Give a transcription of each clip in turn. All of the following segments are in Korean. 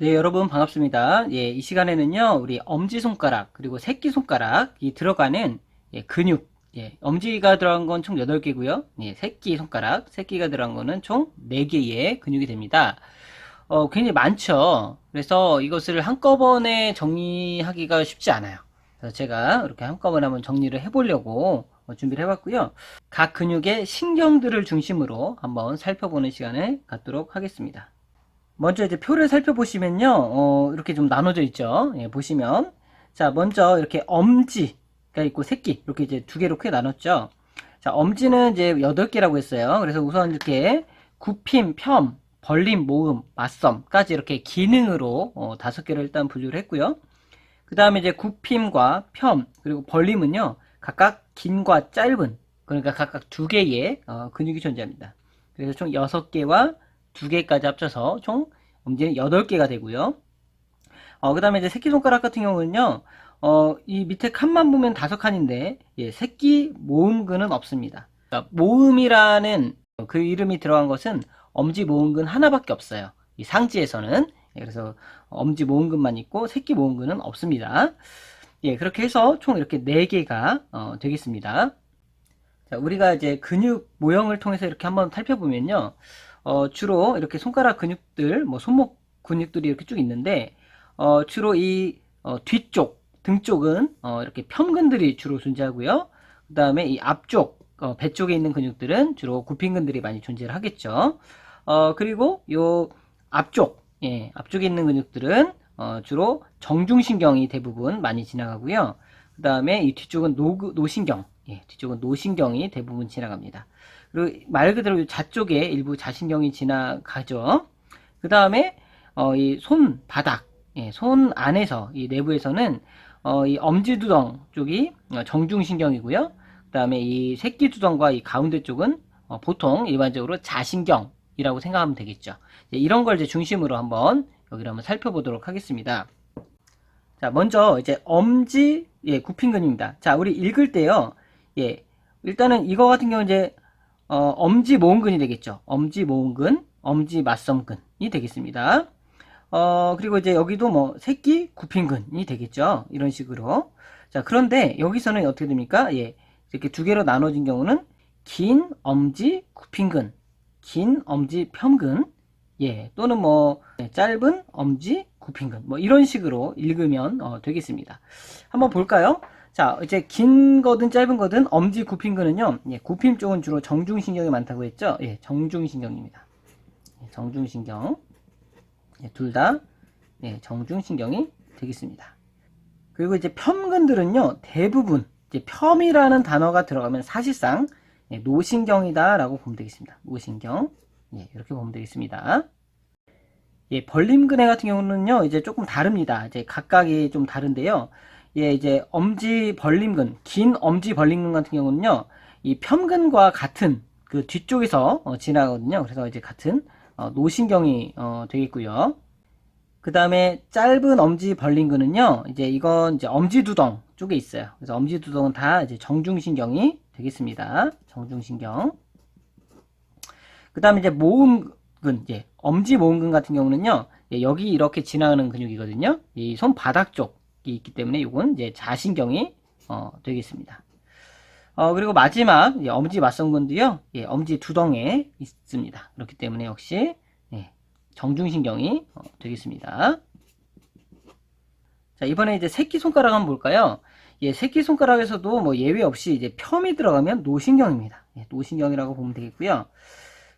네, 여러분 반갑습니다. 예, 이 시간에는요, 우리 엄지손가락, 그리고 새끼손가락이 들어가는 예, 근육, 예, 엄지가 들어간 건 총 8개고요. 예, 새끼손가락, 새끼가 들어간 거는 총 4개의 근육이 됩니다. 어, 굉장히 많죠. 그래서 이것을 한꺼번에 정리하기가 쉽지 않아요. 그래서 제가 이렇게 한꺼번에 한번 정리를 해보려고 어, 준비를 해봤고요. 각 근육의 신경들을 중심으로 한번 살펴보는 시간을 갖도록 하겠습니다. 먼저 이제 표를 살펴보시면요, 어, 이렇게 좀 나눠져 있죠. 예, 보시면. 자, 먼저 이렇게 엄지가 있고 새끼, 이렇게 이제 두 개로 크게 나눴죠. 자, 엄지는 이제 8개라고 했어요. 그래서 우선 이렇게 굽힘, 펴 벌림, 모음, 맞섬까지 이렇게 기능으로 어, 다섯 개를 일단 분류를 했고요. 그 다음에 이제 굽힘과 펴 그리고 벌림은요, 각각 긴과 짧은, 그러니까 각각 두 개의 어, 근육이 존재합니다. 그래서 총 6개와 2개까지 합쳐서 총 엄지는 8개가 되고요. 어, 그 다음에 이제 새끼손가락 같은 경우는요, 어, 이 밑에 칸만 보면 다섯 칸인데, 예, 새끼 모음근은 없습니다. 그러니까 모음이라는 그 이름이 들어간 것은 엄지 모음근 하나밖에 없어요. 이 상지에서는. 예, 그래서 엄지 모음근만 있고, 새끼 모음근은 없습니다. 예, 그렇게 해서 총 이렇게 4개가 어, 되겠습니다. 자, 우리가 이제 근육 모형을 통해서 이렇게 한번 살펴보면요. 어, 주로 이렇게 손가락 근육들, 뭐 손목 근육들이 이렇게 쭉 있는데, 어, 주로 이 어, 뒤쪽, 등 쪽은 어, 이렇게 편근들이 주로 존재하고요. 그 다음에 이 앞쪽, 어, 배 쪽에 있는 근육들은 주로 굽힌근들이 많이 존재를 하겠죠. 어, 그리고 요 앞쪽, 예, 앞쪽에 있는 근육들은 어, 주로 정중신경이 대부분 많이 지나가고요. 그 다음에 이 뒤쪽은 노, 노신경, 예, 뒤쪽은 노신경이 대부분 지나갑니다. 그리고 말 그대로 좌쪽에 일부 자신경이 지나가죠. 그 다음에 어, 이 손바닥, 예, 손 안에서 이 내부에서는 어, 이 엄지두덩 쪽이 어, 정중신경이고요. 그 다음에 이 새끼두덩과 이 가운데 쪽은 어, 보통 일반적으로 자신경이라고 생각하면 되겠죠. 이런 걸 이제 중심으로 한번 여기를 한번 살펴보도록 하겠습니다. 자, 먼저 이제 엄지 예, 굽힌근입니다. 자, 우리 읽을 때요. 예. 일단은 이거 같은 경우 이제 어, 엄지 모음근이 되겠죠. 엄지 모음근, 엄지 맞섬근이 되겠습니다. 어, 그리고 이제 여기도 뭐 새끼 굽힌근이 되겠죠. 이런 식으로. 자, 그런데 여기서는 어떻게 됩니까? 예. 이렇게 두 개로 나눠진 경우는 긴 엄지 굽힌근, 긴 엄지 펴근, 예, 또는 뭐 네, 짧은 엄지 굽힌근, 뭐 이런 식으로 읽으면 어, 되겠습니다. 한번 볼까요? 자, 이제 긴 거든 짧은 거든 엄지 굽힌근은요, 예, 굽힘 쪽은 주로 정중신경이 많다고 했죠? 예, 정중신경입니다. 예, 정중신경. 예, 둘 다, 예, 정중신경이 되겠습니다. 그리고 이제 펌근들은요, 대부분, 이제 펌이라는 단어가 들어가면 사실상, 예, 노신경이다라고 보면 되겠습니다. 노신경. 예, 이렇게 보면 되겠습니다. 예, 벌림근해 같은 경우는요, 이제 조금 다릅니다. 이제 각각이 좀 다른데요. 예, 이제 엄지 벌림근, 긴 엄지 벌림근 같은 경우는요, 이 편근과 같은 그 뒤쪽에서 어, 지나거든요. 그래서 이제 같은 어, 노신경이 어, 되겠고요. 그 다음에 짧은 엄지 벌림근은요, 이제 이건 이제 엄지두덩 쪽에 있어요. 그래서 엄지두덩은 다 이제 정중신경이 되겠습니다. 정중신경. 그 다음에 이제 모음근, 이제 엄지 모음근 같은 경우는요, 예, 여기 이렇게 지나가는 근육이거든요. 이 손바닥 쪽이 있기 때문에 이건 이제 자신경이 어, 되겠습니다. 어, 그리고 마지막 예, 엄지 맞성근도요, 예, 엄지 두덩에 있습니다. 그렇기 때문에 역시 예, 정중신경이 어, 되겠습니다. 자, 이번에 이제 새끼손가락 한번 볼까요? 예, 새끼손가락에서도 뭐 예외 없이 이제 펌이 들어가면 노신경입니다. 예, 노신경이라고 보면 되겠고요.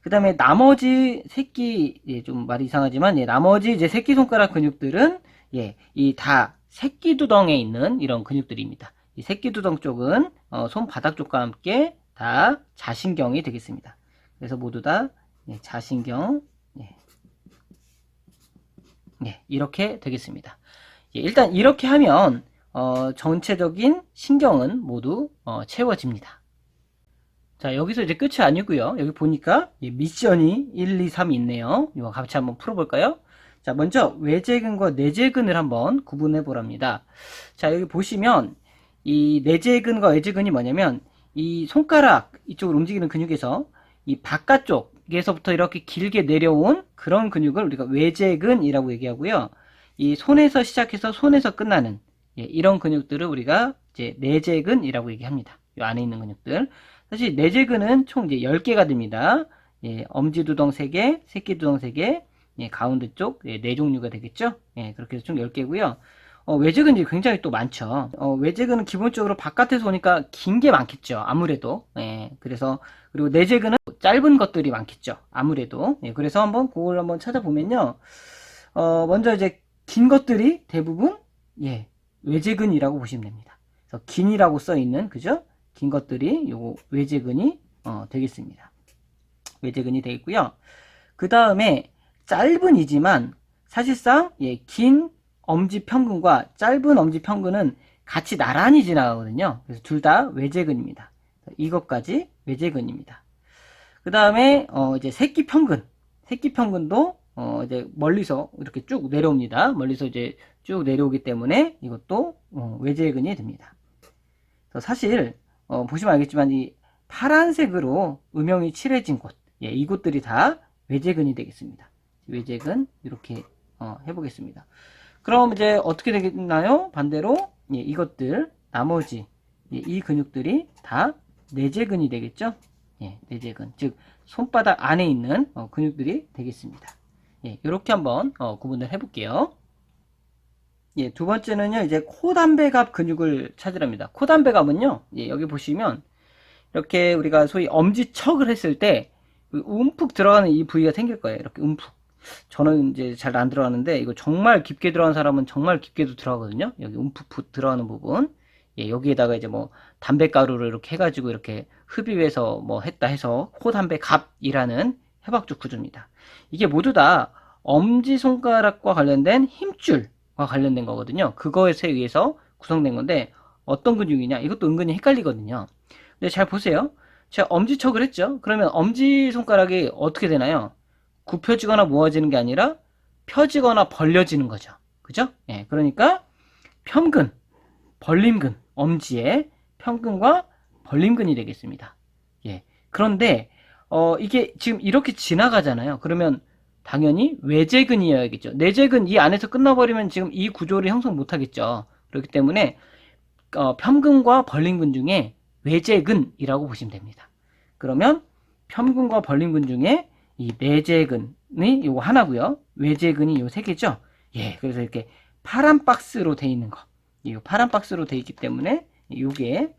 그 다음에 나머지 새끼, 예, 좀 말이 이상하지만, 예, 나머지 이제 새끼손가락 근육들은, 예, 이 다 새끼두덩에 있는 이런 근육들입니다. 이 새끼두덩 쪽은, 어, 손바닥 쪽과 함께 다 자신경이 되겠습니다. 그래서 모두 다, 예, 자신경, 예, 예, 이렇게 되겠습니다. 예, 일단 이렇게 하면, 어, 전체적인 신경은 모두, 어, 채워집니다. 자, 여기서 이제 끝이 아니고요. 여기 보니까 예, 미션이 1, 2, 3이 있네요. 이거 같이 한번 풀어볼까요? 자, 먼저 외제근과 내제근을 한번 구분해 보랍니다. 자, 여기 보시면 이 내제근과 외제근이 뭐냐면 이 손가락 이쪽을 움직이는 근육에서 이 바깥쪽 근육에서부터 이렇게 길게 내려온 그런 근육을 우리가 외제근이라고 얘기하고요. 이 손에서 시작해서 손에서 끝나는 예, 이런 근육들을 우리가 이제 내제근이라고 얘기합니다. 이 안에 있는 근육들. 사실 내제근은 총 이제 10개가 됩니다. 예, 엄지두덩 3개, 새끼두덩 3개, 예, 가운데 쪽, 예, 네 종류가 되겠죠? 예, 그렇게 해서 총 10개고요. 어, 외제근이 굉장히 또 많죠. 어, 외제근은 기본적으로 바깥에서 오니까 긴 게 많겠죠. 아무래도. 예, 그래서, 그리고 내제근은 짧은 것들이 많겠죠. 아무래도. 예, 그래서 한번 그걸 한번 찾아보면요. 어, 먼저 이제 긴 것들이 대부분, 예, 외제근이라고 보시면 됩니다. 그래서 긴이라고 써 있는, 그죠? 긴 것들이 요 외제근이, 어, 되겠습니다. 외제근이 되겠고요. 그 다음에 짧은 이지만 사실상 예, 긴 엄지 평근과 짧은 엄지 평근은 같이 나란히 지나가거든요. 그래서 둘 다 외제근입니다. 이것까지 외제근입니다. 그 다음에 어, 이제 새끼 평근, 새끼 평근도 어, 이제 멀리서 이렇게 쭉 내려옵니다. 멀리서 이제 쭉 내려오기 때문에 이것도 어, 외제근이 됩니다. 사실 어, 보시면 알겠지만 이 파란색으로 음영이 칠해진 곳, 예, 이곳들이 다 외제근이 되겠습니다. 외제근 이렇게 어, 해보겠습니다. 그럼 이제 어떻게 되겠나요? 반대로 예, 이것들 나머지 예, 이 근육들이 다 내제근이 되겠죠? 예, 내제근 즉 손바닥 안에 있는 어, 근육들이 되겠습니다. 예, 이렇게 한번 어, 구분을 해볼게요. 예, 두 번째는요, 이제 코담배갑 근육을 찾으랍니다. 코담배갑은요, 예, 여기 보시면 이렇게 우리가 소위 엄지척을 했을 때 움푹 들어가는 이 부위가 생길 거예요. 이렇게 움푹. 저는 이제 잘 안 들어가는데 이거 정말 깊게 들어가는 사람은 정말 깊게도 들어가거든요. 여기 움푹 들어가는 부분. 예, 여기에다가 이제 뭐 담배가루를 이렇게 해가지고 이렇게 흡입해서 뭐 했다 해서 코담배갑이라는 해박죽 구조입니다. 이게 모두 다 엄지손가락과 관련된 힘줄과 관련된 거거든요. 그거에 의해서 구성된 건데 어떤 근육이냐? 이것도 은근히 헷갈리거든요. 근데 잘 보세요. 제가 엄지척을 했죠. 그러면 엄지손가락이 어떻게 되나요? 굽혀지거나 모아지는 게 아니라 펴지거나 벌려지는 거죠. 그죠? 예, 그러니까 평근, 벌림근, 엄지의 평근과 벌림근이 되겠습니다. 예. 그런데 어, 이게 지금 이렇게 지나가잖아요. 그러면 당연히 외제근이어야겠죠. 내제근 이 안에서 끝나버리면 지금 이 구조를 형성 못하겠죠. 그렇기 때문에 어, 평근과 벌림근 중에 외제근이라고 보시면 됩니다. 그러면 평근과 벌림근 중에 이 내제근이 요거 하나고요. 외제근이 요 세 개죠. 예, 그래서 이렇게 파란 박스로 돼 있는 거. 이 파란 박스로 돼 있기 때문에 요게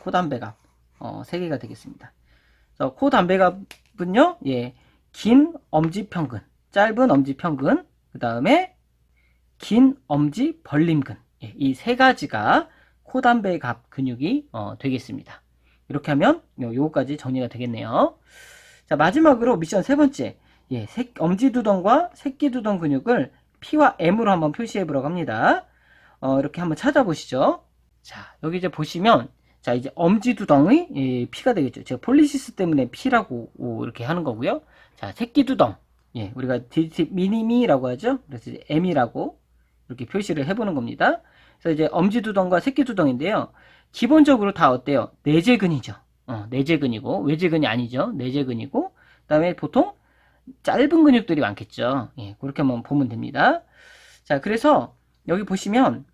코담배갑 어, 세 개가 되겠습니다. 그래서 코담배갑은요, 예, 긴 엄지 평근, 짧은 엄지 평근, 그 다음에 긴 엄지 벌림근, 예, 이세 가지가 코담배갑 근육이 어, 되겠습니다. 이렇게 하면 요, 요거까지 정리가 되겠네요. 자, 마지막으로 미션 세 번째. 예, 새, 엄지두덩과 새끼두덩 근육을 P와 M으로 한번 표시해 보려고 합니다. 어, 이렇게 한번 찾아보시죠. 자, 여기 이제 보시면, 자, 이제 엄지두덩의 예, P가 되겠죠. 제가 폴리시스 때문에 P라고 오, 이렇게 하는 거고요. 자, 새끼두덩. 예, 우리가 디지 미니미라고 하죠. 그래서 이제 M이라고 이렇게 표시를 해보는 겁니다. 그래서 이제 엄지두덩과 새끼두덩인데요. 기본적으로 다 어때요? 내재근이죠. 어, 내재근이고 외재근이 아니죠. 내재근이고 그다음에 보통 짧은 근육들이 많겠죠. 예, 그렇게 한번 보면 됩니다. 자, 그래서 여기 보시면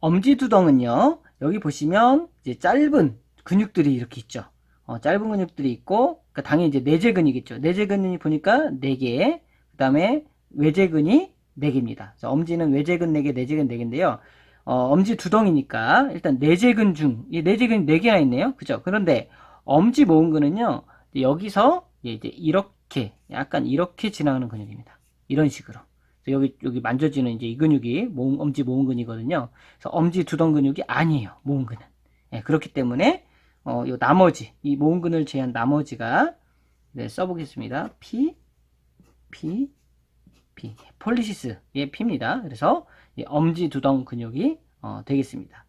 엄지두덩은요. 여기 보시면 이제 짧은 근육들이 이렇게 있죠. 어, 짧은 근육들이 있고 그러니까 당연히 이제 내재근이겠죠. 내재근이 보니까 4개. 그다음에 외재근이 4개입니다. 그래서 엄지는 외재근 4개, 내재근 4개인데요. 어, 엄지 두덩이니까 일단 내재근 중, 이 내재근이 4개나 있네요. 그죠? 그런데 엄지 모음근은요, 여기서 이제 이렇게, 약간 이렇게 지나가는 근육입니다. 이런 식으로. 여기, 여기 만져지는 이제 이 근육이 모음, 엄지 모음근이거든요. 그래서 엄지 두덩 근육이 아니에요. 모음근은. 예, 그렇기 때문에, 어, 요 나머지, 이 모음근을 제한 나머지가, 네, 써보겠습니다. P, P, P. 폴리시스의 P입니다. 그래서, 엄지 두덩 근육이, 어, 되겠습니다.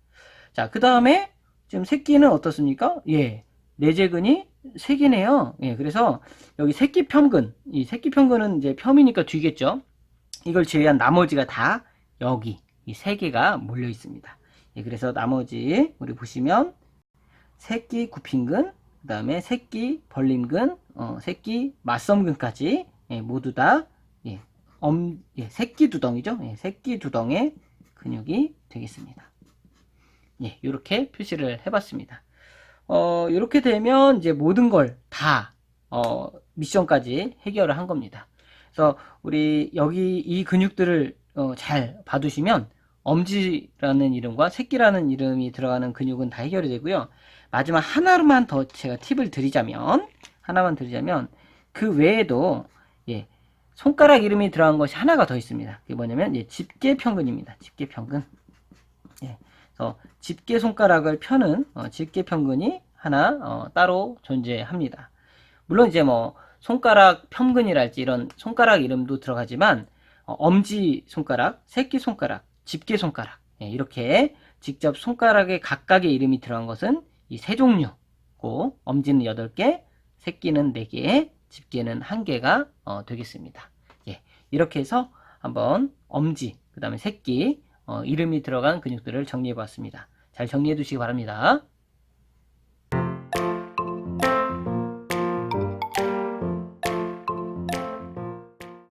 자, 그 다음에, 지금 새끼는 어떻습니까? 예, 내재근이 3개네요. 예, 그래서 여기 새끼 평근, 이 새끼 평근은 이제 폄이니까 뒤겠죠. 이걸 제외한 나머지가 다 여기 이 3개가 몰려 있습니다. 예, 그래서 나머지 우리 보시면 새끼 구핀근, 그 다음에 새끼 벌림근, 어, 새끼 맞섬근까지 예, 모두 다 예, 엄, 예, 새끼 두덩이죠. 예, 새끼 두덩의 근육이 되겠습니다. 예, 이렇게 표시를 해봤습니다. 어, 이렇게 되면 이제 모든 걸 다, 어, 미션까지 해결을 한 겁니다. 그래서 우리 여기 이 근육들을 어, 잘 봐두시면 엄지라는 이름과 새끼라는 이름이 들어가는 근육은 다 해결이 되고요. 마지막 하나만 더 제가 팁을 드리자면, 하나만 드리자면, 그 외에도, 예, 손가락 이름이 들어간 것이 하나가 더 있습니다. 그게 뭐냐면, 예, 집게 평근입니다. 집게 평근. 예, 그래서 집게 손가락을 펴는 어, 집게 평근이 하나 어, 따로 존재합니다. 물론 이제 뭐 손가락 평근이랄지 이런 손가락 이름도 들어가지만 어, 엄지 손가락, 새끼 손가락, 집게 손가락 예, 이렇게 직접 손가락에 각각의 이름이 들어간 것은 이 세 종류고 엄지는 8개, 새끼는 4개, 집게는 1개가 어, 되겠습니다. 예, 이렇게 해서 한번 엄지, 그 다음에 새끼 어, 이름이 들어간 근육들을 정리해 보았습니다. 잘 정리해 두시기 바랍니다.